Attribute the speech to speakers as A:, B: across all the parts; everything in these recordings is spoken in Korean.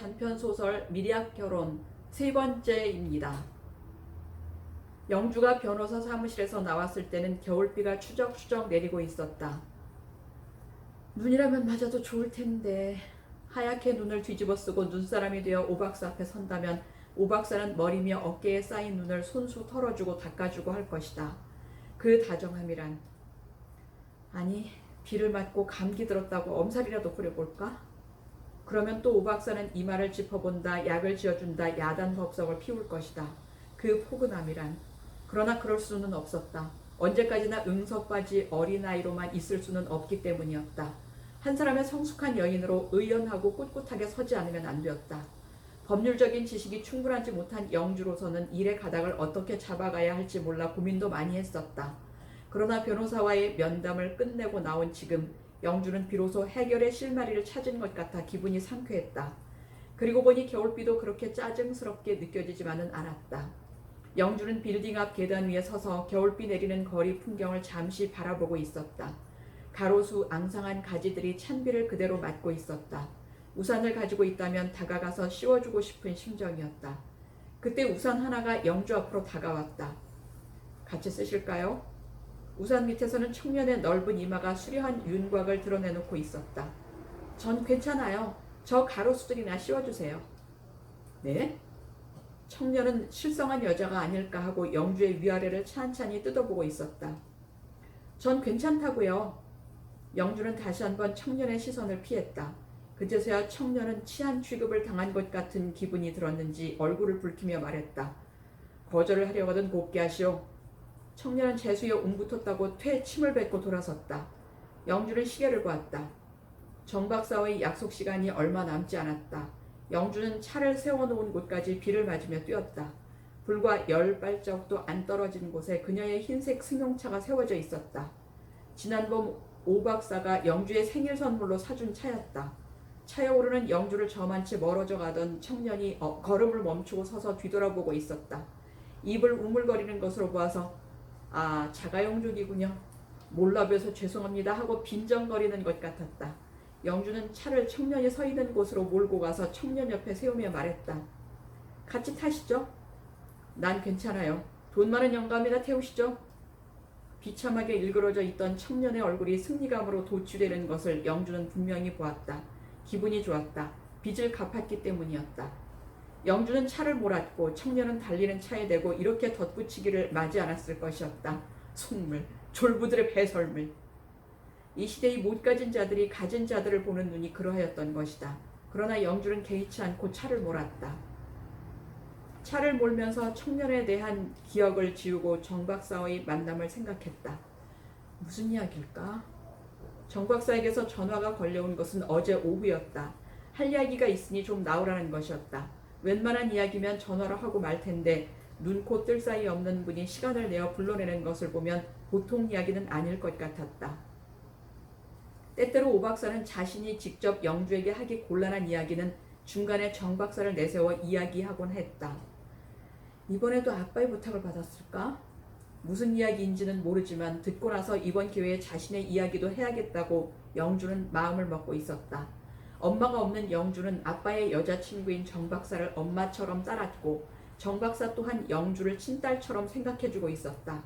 A: 단편 소설 미리학 결혼 세 번째입니다. 영주가 변호사 사무실에서 나왔을 때는 겨울비가 추적추적 내리고 있었다. 눈이라면 맞아도 좋을 텐데 하얗게 눈을 뒤집어 쓰고 눈사람이 되어 오박사 앞에 선다면 오박사는 머리며 어깨에 쌓인 눈을 손수 털어주고 닦아주고 할 것이다. 그 다정함이란 아니 비를 맞고 감기 들었다고 엄살이라도 부려볼까? 그러면 또 오박사는 이마를 짚어본다, 약을 지어준다, 야단 법석을 피울 것이다. 그 포근함이란. 그러나 그럴 수는 없었다. 언제까지나 응석바지 어린아이로만 있을 수는 없기 때문이었다. 한 사람의 성숙한 여인으로 의연하고 꿋꿋하게 서지 않으면 안 되었다. 법률적인 지식이 충분하지 못한 영주로서는 일의 가닥을 어떻게 잡아가야 할지 몰라 고민도 많이 했었다. 그러나 변호사와의 면담을 끝내고 나온 지금 영주는 비로소 해결의 실마리를 찾은 것 같아 기분이 상쾌했다. 그리고 보니 겨울비도 그렇게 짜증스럽게 느껴지지만은 않았다. 영주는 빌딩 앞 계단 위에 서서 겨울비 내리는 거리 풍경을 잠시 바라보고 있었다. 가로수 앙상한 가지들이 찬비를 그대로 맞고 있었다. 우산을 가지고 있다면 다가가서 씌워주고 싶은 심정이었다. 그때 우산 하나가 영주 앞으로 다가왔다. 같이 쓰실까요? 우산 밑에서는 청년의 넓은 이마가 수려한 윤곽을 드러내놓고 있었다. 전 괜찮아요. 저 가로수들이나 씌워주세요. 네? 청년은 실성한 여자가 아닐까 하고 영주의 위아래를 찬찬히 뜯어보고 있었다. 전 괜찮다고요. 영주는 다시 한번 청년의 시선을 피했다. 그제서야 청년은 치안 취급을 당한 것 같은 기분이 들었는지 얼굴을 붉히며 말했다. 거절을 하려거든 곱게 하시오. 청년은 재수에 웅붙었다고 퇴 침을 뱉고 돌아섰다. 영주는 시계를 보았다. 정 박사와의 약속 시간이 얼마 남지 않았다. 영주는 차를 세워놓은 곳까지 비를 맞으며 뛰었다. 불과 열 발짝도 안 떨어진 곳에 그녀의 흰색 승용차가 세워져 있었다. 지난 봄오 박사가 영주의 생일 선물로 사준 차였다. 차에 오르는 영주를 저만치 멀어져 가던 청년이 어, 걸음을 멈추고 서서 뒤돌아보고 있었다. 입을 우물거리는 것으로 보아서 아 자가용족이군요. 몰라뵈서 죄송합니다 하고 빈정거리는 것 같았다. 영주는 차를 청년이 서 있는 곳으로 몰고 가서 청년 옆에 세우며 말했다. 같이 타시죠? 난 괜찮아요. 돈 많은 영감이나 태우시죠? 비참하게 일그러져 있던 청년의 얼굴이 승리감으로 도취되는 것을 영주는 분명히 보았다. 기분이 좋았다. 빚을 갚았기 때문이었다. 영주는 차를 몰았고 청년은 달리는 차에 대고 이렇게 덧붙이기를 맞이 않았을 것이었다. 속물, 졸부들의 배설물. 이 시대의 못 가진 자들이 가진 자들을 보는 눈이 그러하였던 것이다. 그러나 영주는 개의치 않고 차를 몰았다. 차를 몰면서 청년에 대한 기억을 지우고 정 박사와의 만남을 생각했다. 무슨 이야기일까? 정 박사에게서 전화가 걸려온 것은 어제 오후였다. 할 이야기가 있으니 좀 나오라는 것이었다. 웬만한 이야기면 전화로 하고 말 텐데 눈, 코, 뜰 사이 없는 분이 시간을 내어 불러내는 것을 보면 보통 이야기는 아닐 것 같았다. 때때로 오 박사는 자신이 직접 영주에게 하기 곤란한 이야기는 중간에 정 박사를 내세워 이야기하곤 했다. 이번에도 아빠의 부탁을 받았을까? 무슨 이야기인지는 모르지만 듣고 나서 이번 기회에 자신의 이야기도 해야겠다고 영주는 마음을 먹고 있었다. 엄마가 없는 영주는 아빠의 여자친구인 정 박사를 엄마처럼 따랐고 정 박사 또한 영주를 친딸처럼 생각해주고 있었다.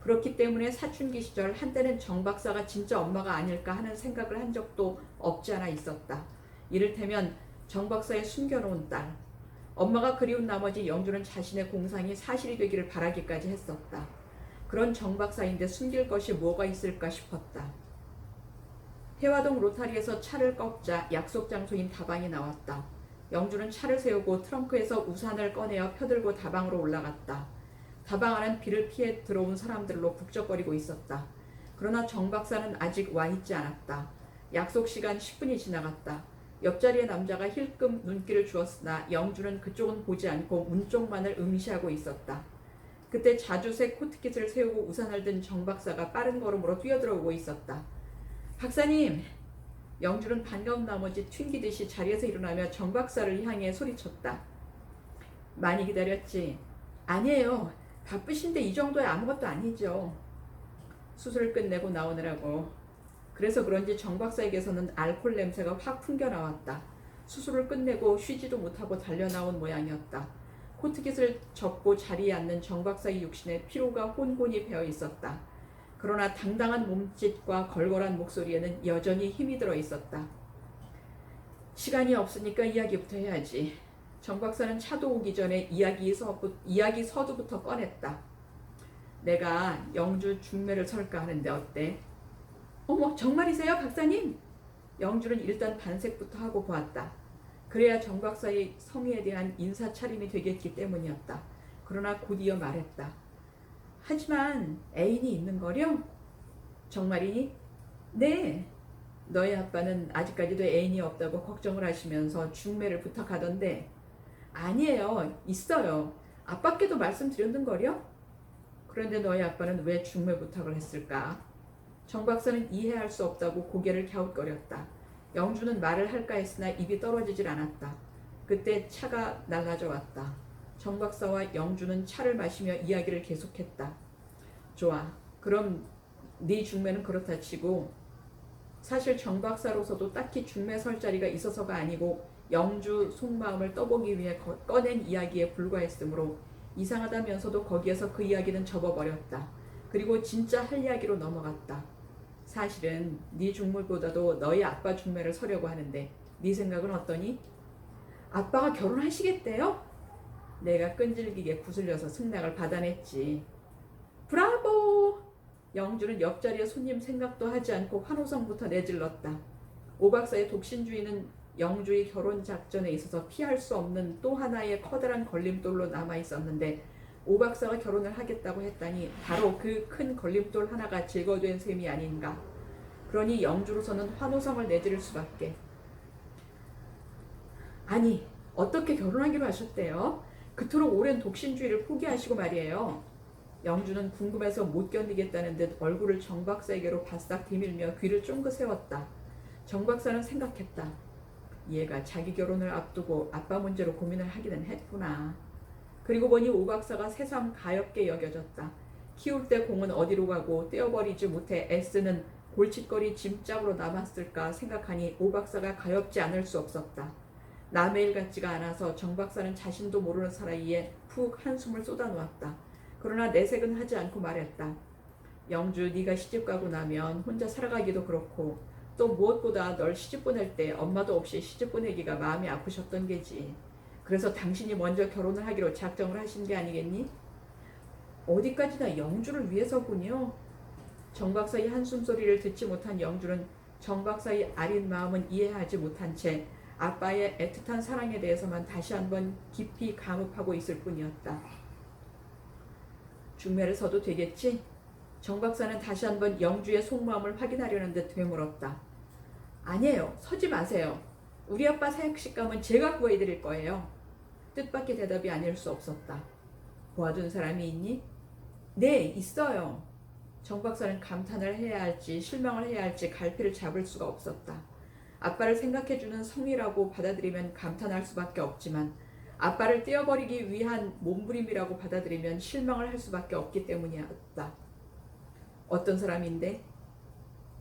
A: 그렇기 때문에 사춘기 시절 한때는 정 박사가 진짜 엄마가 아닐까 하는 생각을 한 적도 없지 않아 있었다. 이를테면 정 박사의 숨겨놓은 딸. 엄마가 그리운 나머지 영주는 자신의 공상이 사실이 되기를 바라기까지 했었다. 그런 정 박사인데 숨길 것이 뭐가 있을까 싶었다. 해화동 로타리에서 차를 꺾자 약속 장소인 다방이 나왔다. 영주는 차를 세우고 트렁크에서 우산을 꺼내어 펴들고 다방으로 올라갔다. 다방 안은 비를 피해 들어온 사람들로 북적거리고 있었다. 그러나 정 박사는 아직 와 있지 않았다. 약속 시간 10분이 지나갔다. 옆자리의 남자가 힐끔 눈길을 주었으나 영주는 그쪽은 보지 않고 문 쪽만을 응시하고 있었다. 그때 자주색 코트깃을 세우고 우산을 든 정 박사가 빠른 걸음으로 뛰어들어오고 있었다. 박사님! 영주는 반가운 나머지 튕기듯이 자리에서 일어나며 정 박사를 향해 소리쳤다. 많이 기다렸지? 아니에요. 바쁘신데 이 정도야 아무것도 아니죠. 수술을 끝내고 나오느라고. 그래서 그런지 정 박사에게서는 알코올 냄새가 확 풍겨 나왔다. 수술을 끝내고 쉬지도 못하고 달려 나온 모양이었다. 코트깃을 접고 자리에 앉는 정 박사의 육신에 피로가 혼혼히 배어 있었다. 그러나 당당한 몸짓과 걸걸한 목소리에는 여전히 힘이 들어 있었다. 시간이 없으니까 이야기부터 해야지. 정 박사는 차도 오기 전에 이야기 서부, 이야기 서두부터 꺼냈다. 내가 영주 중매를 설까 하는데 어때? 어머 정말이세요 박사님? 영주는 일단 반색부터 하고 보았다. 그래야 정 박사의 성의에 대한 인사 차림이 되겠기 때문이었다. 그러나 곧이어 말했다. 하지만 애인이 있는 거려? 정말이니? 네. 너희 아빠는 아직까지도 애인이 없다고 걱정을 하시면서 중매를 부탁하던데 아니에요. 있어요. 아빠께도 말씀드렸는 거려? 그런데 너희 아빠는 왜 중매 부탁을 했을까? 정 박사는 이해할 수 없다고 고개를 갸웃거렸다. 영주는 말을 할까 했으나 입이 떨어지질 않았다. 그때 차가 날라져 왔다. 정 박사와 영주는 차를 마시며 이야기를 계속했다. 좋아. 그럼 네 중매는 그렇다 치고 사실 정 박사로서도 딱히 중매 설 자리가 있어서가 아니고 영주 속마음을 떠보기 위해 거- 꺼낸 이야기에 불과했으므로 이상하다면서도 거기에서 그 이야기는 접어버렸다. 그리고 진짜 할 이야기로 넘어갔다. 사실은 네 중물보다도 너희 아빠 중매를 서려고 하는데 네 생각은 어떠니? 아빠가 결혼하시겠대요? 내가 끈질기게 구슬려서 승낙을 받아냈지. 브라보! 영주는 옆자리에 손님 생각도 하지 않고 환호성부터 내질렀다. 오 박사의 독신주의는 영주의 결혼 작전에 있어서 피할 수 없는 또 하나의 커다란 걸림돌로 남아 있었는데 오 박사가 결혼을 하겠다고 했다니 바로 그 큰 걸림돌 하나가 제거된 셈이 아닌가. 그러니 영주로서는 환호성을 내지를 수밖에. 아니 어떻게 결혼하기로 하셨대요? 그토록 오랜 독신주의를 포기하시고 말이에요. 영주는 궁금해서 못 견디겠다는 듯 얼굴을 정 박사에게로 바싹 디밀며 귀를 쫑긋 세웠다. 정 박사는 생각했다. 얘가 자기 결혼을 앞두고 아빠 문제로 고민을 하기는 했구나. 그리고 보니 오 박사가 새삼 가엽게 여겨졌다. 키울 때 공은 어디로 가고 떼어버리지 못해 애쓰는 골칫거리 짐짝으로 남았을까 생각하니 오 박사가 가엽지 않을 수 없었다. 남의 일 같지가 않아서 정 박사는 자신도 모르는 사이에 푹 한숨을 쏟아놓았다. 그러나 내색은 하지 않고 말했다. 영주 네가 시집 가고 나면 혼자 살아가기도 그렇고 또 무엇보다 널 시집 보낼 때 엄마도 없이 시집 보내기가 마음이 아프셨던 게지. 그래서 당신이 먼저 결혼을 하기로 작정을 하신 게 아니겠니? 어디까지나 영주를 위해서군요. 정 박사의 한숨 소리를 듣지 못한 영주는 정 박사의 아린 마음은 이해하지 못한 채 아빠의 애틋한 사랑에 대해서만 다시 한번 깊이 감읍하고 있을 뿐이었다. 중매를 서도 되겠지? 정 박사는 다시 한번 영주의 속마음을 확인하려는 듯 되물었다. 아니에요. 서지 마세요. 우리 아빠 사약식감은 제가 구해드릴 거예요. 뜻밖의 대답이 아닐 수 없었다. 도와준 사람이 있니? 네, 있어요. 정 박사는 감탄을 해야 할지 실망을 해야 할지 갈피를 잡을 수가 없었다. 아빠를 생각해주는 성이라고 받아들이면 감탄할 수밖에 없지만 아빠를 떼어버리기 위한 몸부림이라고 받아들이면 실망을 할 수밖에 없기 때문이었다. 어떤 사람인데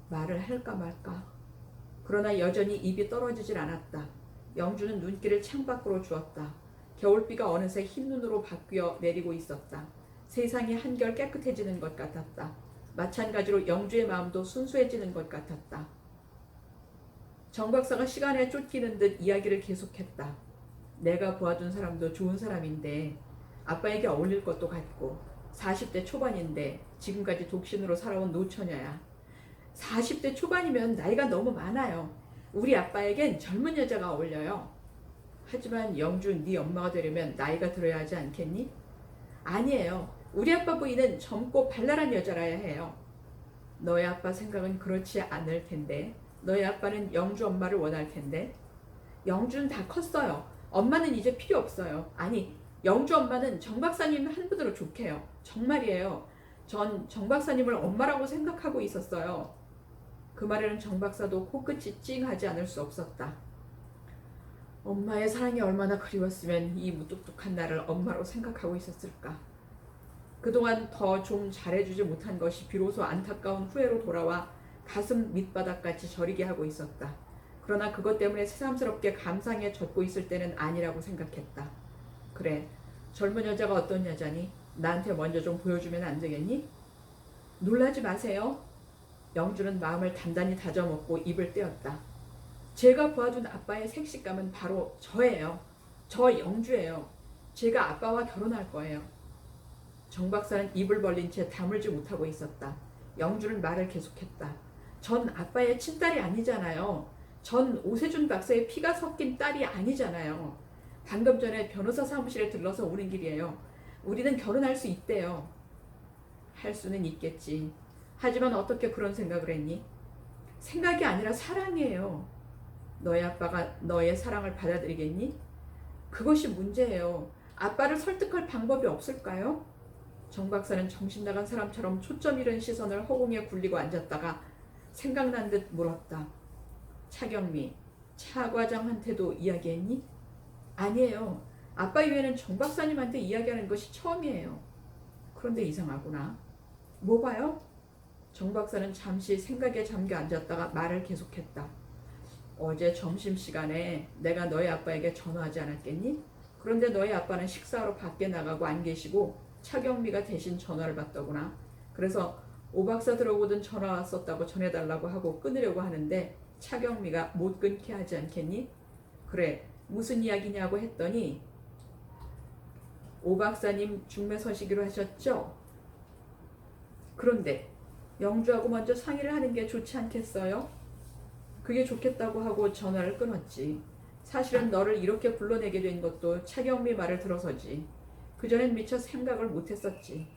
A: 말을 할까 말까. 그러나 여전히 입이 떨어지질 않았다. 영주는 눈길을 창밖으로 주었다. 겨울비가 어느새 흰 눈으로 바뀌어 내리고 있었다. 세상이 한결 깨끗해지는 것 같았다. 마찬가지로 영주의 마음도 순수해지는 것 같았다. 정 박사가 시간에 쫓기는 듯 이야기를 계속했다. 내가 보아준 사람도 좋은 사람인데 아빠에게 어울릴 것도 같고 40대 초반인데 지금까지 독신으로 살아온 노처녀야. 40대 초반이면 나이가 너무 많아요. 우리 아빠에겐 젊은 여자가 어울려요. 하지만 영주 네 엄마가 되려면 나이가 들어야 하지 않겠니? 아니에요. 우리 아빠 부인은 젊고 발랄한 여자라야 해요. 너희 아빠 생각은 그렇지 않을 텐데 너희 아빠는 영주 엄마를 원할 텐데 영주는 다 컸어요. 엄마는 이제 필요 없어요. 아니 영주 엄마는 정 박사님 한 분으로 좋게요. 정말이에요. 전 정 박사님을 엄마라고 생각하고 있었어요. 그 말에는 정 박사도 코끝이 찡하지 않을 수 없었다. 엄마의 사랑이 얼마나 그리웠으면 이 무뚝뚝한 나를 엄마로 생각하고 있었을까. 그동안 더 좀 잘해주지 못한 것이 비로소 안타까운 후회로 돌아와 가슴 밑바닥까지 저리게 하고 있었다. 그러나 그것 때문에 새삼스럽게 감상에 젖고 있을 때는 아니라고 생각했다. 그래, 젊은 여자가 어떤 여자니? 나한테 먼저 좀 보여주면 안 되겠니? 놀라지 마세요. 영주는 마음을 단단히 다져먹고 입을 떼었다. 제가 보아준 아빠의 색식감은 바로 저예요. 저 영주예요. 제가 아빠와 결혼할 거예요. 정 박사는 입을 벌린 채 다물지 못하고 있었다. 영주는 말을 계속했다. 전 아빠의 친딸이 아니잖아요. 전 오세준 박사의 피가 섞인 딸이 아니잖아요. 방금 전에 변호사 사무실에 들러서 오는 길이에요. 우리는 결혼할 수 있대요. 할 수는 있겠지. 하지만 어떻게 그런 생각을 했니? 생각이 아니라 사랑이에요. 너의 아빠가 너의 사랑을 받아들이겠니? 그것이 문제예요. 아빠를 설득할 방법이 없을까요? 정 박사는 정신 나간 사람처럼 초점 잃은 시선을 허공에 굴리고 앉았다가 생각난 듯 물었다. 차경미, 차 과장한테도 이야기했니? 아니에요. 아빠 이외에는 정 박사님한테 이야기하는 것이 처음이에요. 그런데 이상하구나. 뭐가요? 정 박사는 잠시 생각에 잠겨 앉았다가 말을 계속했다. 어제 점심시간에 내가 너희 아빠에게 전화하지 않았겠니? 그런데 너희 아빠는 식사하러 밖에 나가고 안 계시고 차경미가 대신 전화를 받더구나. 그래서 오 박사 들어오거든 전화 왔었다고 전해달라고 하고 끊으려고 하는데 차경미가 못 끊게 하지 않겠니? 그래 무슨 이야기냐고 했더니 오 박사님 중매 서시기로 하셨죠? 그런데 영주하고 먼저 상의를 하는 게 좋지 않겠어요? 그게 좋겠다고 하고 전화를 끊었지. 사실은 너를 이렇게 불러내게 된 것도 차경미 말을 들어서지. 그전엔 미처 생각을 못했었지.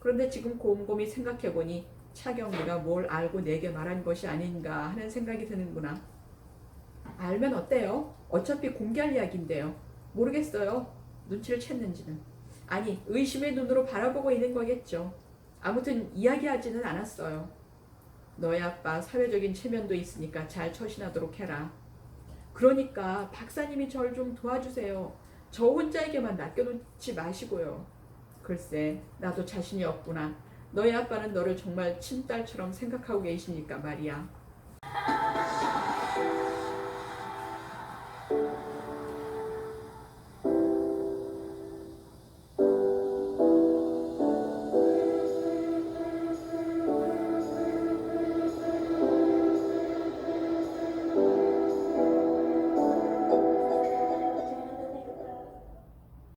A: 그런데 지금 곰곰이 생각해보니 차경미가 뭘 알고 내게 말한 것이 아닌가 하는 생각이 드는구나. 알면 어때요? 어차피 공개할 이야기인데요. 모르겠어요. 눈치를 챘는지는. 아니, 의심의 눈으로 바라보고 있는 거겠죠. 아무튼 이야기하지는 않았어요. 너희 아빠 사회적인 체면도 있으니까 잘 처신하도록 해라. 그러니까 박사님이 절 좀 도와주세요. 저 혼자에게만 맡겨놓지 마시고요. 글쎄, 나도 자신이 없구나. 너희 아빠는 너를 정말 친딸처럼 생각하고 계시니까 말이야.